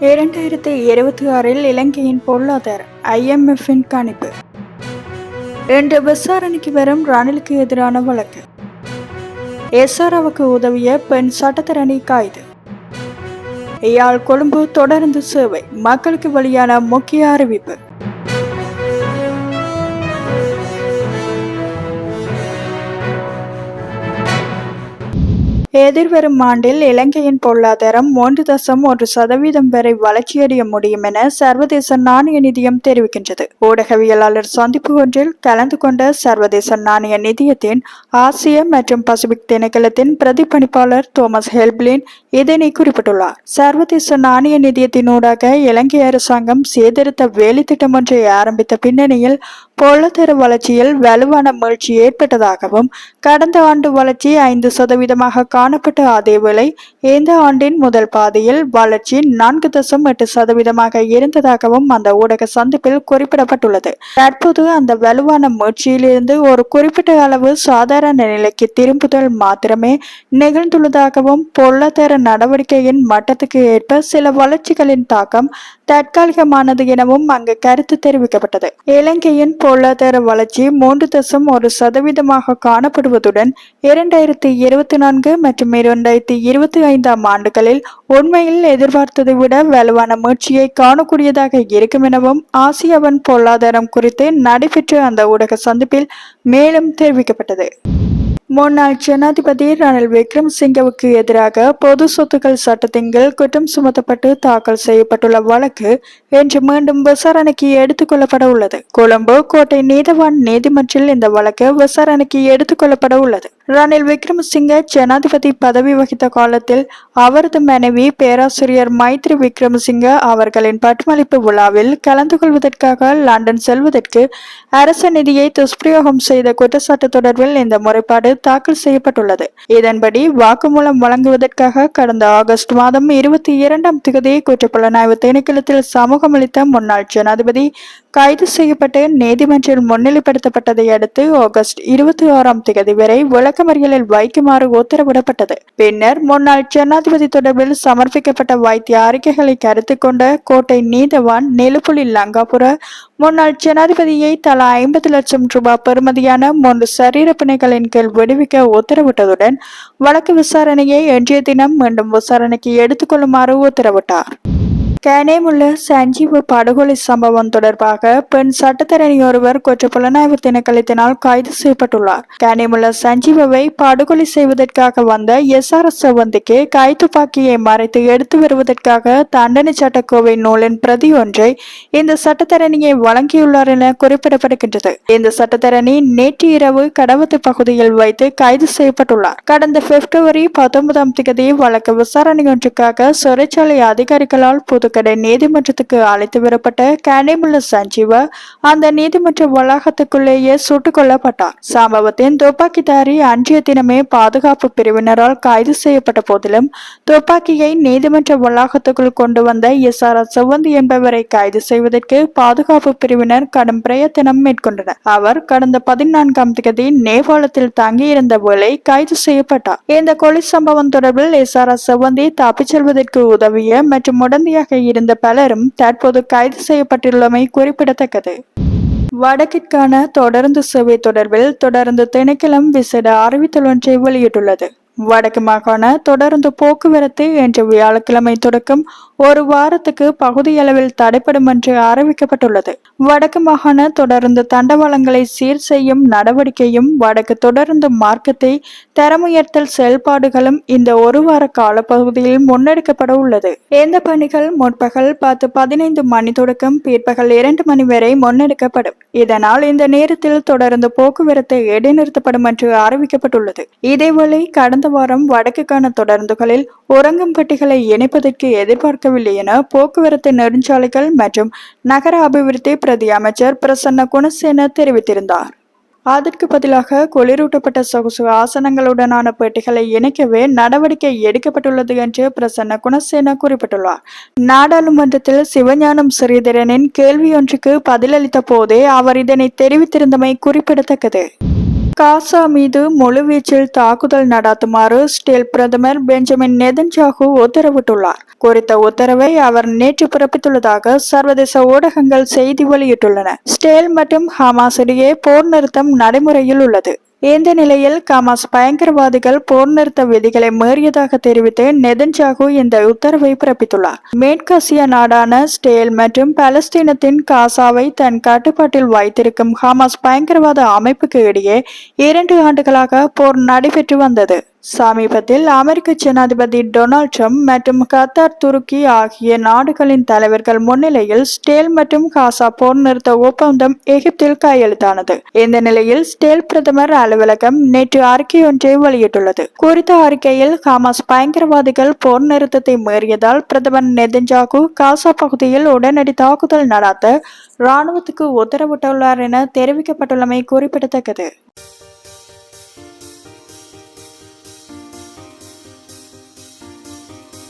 இரண்டாயிரத்தி இருபத்தி ஆறில் இலங்கையின் பொருளாதார ஐஎம்எஃப்பின் கணிப்பு. இன்று விசாரணைக்கு வரும் ரணிலுக்கு எதிரான வழக்கு. எஸ்ஆர்ஓவுக்கு உதவிய பெண் சட்டத்தரணி கைது. இயாழ் கொழும்பு தொடர்ந்து சேவை மக்களுக்கு வெளியான முக்கிய அறிவிப்பு. எதிர்வரும் ஆண்டில் இலங்கையின் பொருளாதாரம் மூன்று தசம் ஒரு சதவீதம் வரை வளர்ச்சியடைய முடியும் என சர்வதேச நாணய நிதியம் தெரிவிக்கின்றது. ஊடகவியலாளர் சந்திப்பு ஒன்றில் கலந்து கொண்ட சர்வதேச நாணய நிதியத்தின் ஆசிய மற்றும் பசிபிக் திணைக்களத்தின் பிரதிபலிப்பாளர் தோமஸ் ஹெல்ப்லின் இதனை குறிப்பிட்டுள்ளார். சர்வதேச நாணய நிதியத்தினூடாக இலங்கை அரசாங்கம் சீர்திருத்த வேலைத்திட்டம் ஒன்றை ஆரம்பித்த பின்னணியில் பொருளாதார வளர்ச்சியில் வலுவான மீழ்ச்சி ஏற்பட்டதாகவும் கடந்த ஆண்டு வளர்ச்சி ஐந்து சதவீதமாக காணப்பட்ட அதேவேளை இந்த ஆண்டின் முதல் பாதையில் வளர்ச்சி நான்கு தசம் எட்டு சதவீதமாக இருந்ததாகவும் அந்த ஊடக சந்திப்பில் குறிப்பிடப்பட்டுள்ளது. தற்போது அந்த வலுவான முயற்சியிலிருந்து ஒரு குறிப்பிட்ட அளவு சாதாரண நிலைக்கு திரும்புதல் மாத்திரமே நிகழ்ந்துள்ளதாகவும் பொருளாதார நடவடிக்கையின் மட்டத்துக்கு ஏற்ப சில வளர்ச்சிகளின் தாக்கம் தற்காலிகமானது எனவும் அங்கு கருத்து தெரிவிக்கப்பட்டது. இலங்கையின் பொருளாதார வளர்ச்சி மூன்று தசம் ஒரு சதவீதமாக காணப்படுவதுடன் இரண்டாயிரத்தி இருபத்தி நான்கு மற்றும் இரண்டாயிரத்தி இருபத்தி ஐந்தாம் ஆண்டுகளில் உண்மையில் எதிர்பார்த்ததை விட வலுவான முயற்சியை காணக்கூடியதாக இருக்கும் எனவும் ஆசியாவின் பொருளாதாரம் குறித்து நடைபெற்ற அந்த ஊடக சந்திப்பில் மேலும் தெரிவிக்கப்பட்டது. முன்னாள் ஜனாதிபதி ரணில் விக்ரமசிங்கவுக்கு எதிராக பொது சொத்துக்கள் சட்டத்தின் கீழ் குற்றம் சுமத்தப்பட்டு தாக்கல் செய்யப்பட்டுள்ள வழக்கு இன்று மீண்டும் விசாரணைக்கு எடுத்துக் கொள்ளப்பட உள்ளது. கொழும்பு கோட்டை நீதவான் நீதிமன்றில் இந்த வழக்கு விசாரணைக்கு எடுத்துக் கொள்ளப்பட உள்ளது. ரணில் விக்ரமசிங்க ஜனாதிபதி பதவி வகித்த காலத்தில் அவரது மனைவி பேராசிரியர் மைத்ரி விக்ரமசிங்க அவர்களின் பட்டமளிப்பு விழாவில் கலந்து கொள்வதற்காக லண்டன் செல்வதற்கு அரச நிதியை துஷ்பிரயோகம் செய்த குற்றச்சாட்டு தொடர்பில் இந்த முறைப்பாடு தாக்கல் செய்யப்பட்டுள்ளது. இதன்படி வாக்குமூலம் வழங்குவதற்காக கடந்த ஆகஸ்ட் மாதம் இருபத்தி இரண்டாம் தேதி குற்றப்புலனாய்வு திணைக்களத்தில் சமூகம் அளித்த முன்னாள் ஜனாதிபதி கைது செய்யப்பட்டு நீதிமன்றில் முன்னிலைப்படுத்தப்பட்டதை அடுத்து ஆகஸ்ட் இருபத்தி ஆறாம் தேதி வரை விளக்கமறியலில் வைக்குமாறு உத்தரவிடப்பட்டது. பின்னர் முன்னாள் ஜனாதிபதி தொடர்பில் சமர்ப்பிக்கப்பட்ட வைத்திய அறிக்கைகளை கருத்து கொண்ட கோட்டை நீதவான் நெலுப்புலி லங்காபுர முன்னாள் ஜனாதிபதியை தலா ஐம்பது லட்சம் ரூபாய் பெறுமதியான மூன்று சரீர பிணைகளின் கீழ் விடுவிக்க உத்தரவிட்டதுடன் வழக்கு விசாரணையை இன்றைய தினம் மீண்டும் விசாரணைக்கு எடுத்துக்கொள்ளுமாறு உத்தரவிட்டார். கேனேமுள்ள சஞ்சீவ் படுகொலை சம்பவம் தொடர்பாக பெண் சட்டத்தரணி ஒருவர் குற்ற புலனாய்வு திணைக்களத்தினால் கைது செய்யப்பட்டுள்ளார். கேனேமுள்ள சஞ்சீவை படுகொலை செய்வதற்காக வந்த எஸ்ஆர்எஸ் ஆர் கைத்துப்பாக்கியை மறைத்து எடுத்து வருவதற்காக தண்டனை சட்டக்கோவை நூலின் பிரதி ஒன்றை இந்த சட்டத்தரணியை வழங்கியுள்ளார் என குறிப்பிடப்படுகின்றது. இந்த சட்டத்தரணி நேற்று இரவு கடவத்து பகுதியில் வைத்து கைது செய்யப்பட்டுள்ளார். கடந்த பிப்ரவரி பத்தொன்பதாம் தேதி வழக்கு விசாரணை ஒன்றுக்காக சிறைச்சாலை அதிகாரிகளால் புதுக்கடை நீதிமன்றத்துக்கு அழைத்து வரப்பட்ட கனிமுள்ள சஞ்சீவ அந்த நீதிமன்ற வளாகத்துக்குள்ளேயே சுட்டுக் கொல்லப்பட்டார். சம்பவத்தின் துப்பாக்கிதாரி அன்றைய தினமே பாதுகாப்பு பிரிவினரால் கைது செய்யப்பட்ட போதிலும் துப்பாக்கியை நீதிமன்ற வளாகத்துக்குள் கொண்டு வந்த எஸ். ஆர். செவந்தி என்பவரை கைது செய்வதற்கு பாதுகாப்பு பிரிவினர் கடும் பிரயத்தனம் மேற்கொண்டனர். அவர் கடந்த பதினான்காம் தேதி நேபாளத்தில் தங்கியிருந்த வேளை கைது செய்யப்பட்டார். இந்த கொலை சம்பவம் தொடர்பில் எஸ். ஆர். செவந்தி தப்பிச் செல்வதற்கு உதவிய மற்றும் உடந்தையாக இருந்த பலரும் தற்போது கைது செய்யப்பட்டுள்ளமை குறிப்பிடத்தக்கது. வடக்கிற்கான தொடர்ந்து சேவை தொடர்பில் தொடர்ந்து திணைக்களம் விசேட அறிவித்தல் ஒன்றை வெளியிட்டுள்ளது. வடக்கு மாகாண தொடர்ந்து போக்குவரத்து இன்று வியாழக்கிழமை தொடக்கம் ஒரு வாரத்துக்கு பகுதியளவில் தடைப்படும் என்று அறிவிக்கப்பட்டுள்ளது. வடக்கு மாகாண தொடர்ந்து தண்டவாளங்களை சீர் செய்யும் நடவடிக்கையும் வடக்கு தொடர்ந்து மார்க்கத்தை தரமுயர்த்தல் செயல்பாடுகளும் இந்த ஒரு வார காலப்பகுதியில் முன்னெடுக்கப்பட உள்ளது. இந்த பணிகள் முற்பகல் பத்து பதினைந்து மணி தொடக்கம் பிற்பகல் இரண்டு மணி வரை முன்னெடுக்கப்படும். இதனால் இந்த நேரத்தில் தொடர்ந்து போக்குவரத்து இடைநிறுத்தப்படும் என்று அறிவிக்கப்பட்டுள்ளது. இதேவேளை கடந்த வாரம் வடக்குக்கான தொடர்ந்துகளில் உறங்கும் கட்டிகளை இணைப்பதற்கு எதிர்பார்க்கவில்லை என போக்குவரத்து நெடுஞ்சாலைகள் மற்றும் நகர அபிவிருத்தி பிரதி அமைச்சர் பிரசன்ன குணசேன தெரிவித்திருந்தார். அதற்கு பதிலாக குளிரூட்டப்பட்ட சொகுசு ஆசனங்களுடனான பெட்டிகளை இணைக்கவே நடவடிக்கை எடுக்கப்பட்டுள்ளது என்று பிரசன்ன குணசேன குறிப்பிட்டுள்ளார். நாடாளுமன்றத்தில் சிவஞானம் ஸ்ரீதரனின் கேள்வியொன்றுக்கு பதிலளித்த போதே அவர் இதனை தெரிவித்திருந்தமை குறிப்பிடத்தக்கது. காசா மீது முழுவீச்சில் தாக்குதல் நடத்துமாறு ஸ்டேல் பிரதமர் பெஞ்சமின் நெதன்ஜாகு உத்தரவிட்டுள்ளார். குறித்த உத்தரவை அவர் நேற்று பிறப்பித்துள்ளதாக சர்வதேச ஊடகங்கள் செய்தி வெளியிட்டுள்ளன. ஸ்டேல் மற்றும் ஹமாஸ் இடையே போர் நிறுத்தம் நடைமுறையில் உள்ளது. இந்த நிலையில் கமாஸ் பயங்கரவாதிகள் போர் நிறுத்த விதிகளை மீறியதாக தெரிவித்து நெதன்ஜாகு இந்த உத்தரவை பிறப்பித்துள்ளார். மேற்காசிய நாடான ஸ்டேல் மற்றும் பாலஸ்தீனத்தின் காசாவை தன் கட்டுப்பாட்டில் வைத்திருக்கும் ஹமாஸ் பயங்கரவாத அமைப்புக்கு இடையே இரண்டு ஆண்டுகளாக போர் நடைபெற்று வந்தது. சமீபத்தில் அமெரிக்க ஜனாதிபதி டொனால்ட் ட்ரம்ப் மற்றும் கத்தார் துருக்கி ஆகிய நாடுகளின் தலைவர்கள் முன்னிலையில் ஸ்டேல் மற்றும் காசா போர் நிறுத்த ஒப்பந்தம் எகிப்தில் கையெழுத்தானது. இந்த நிலையில் ஸ்டேல் பிரதமர் அலுவலகம் நேற்று அறிக்கை ஒன்றை வெளியிட்டுள்ளது. குறித்த அறிக்கையில் ஹமாஸ் பயங்கரவாதிகள் போர் நிறுத்தத்தை மீறியதால் பிரதமர் நெதன்ஜாகு காசா பகுதியில் உடனடி தாக்குதல் நடாத்த ராணுவத்துக்கு உத்தரவிட்டுள்ளார் என தெரிவிக்கப்பட்டுள்ளமை குறிப்பிடத்தக்கது.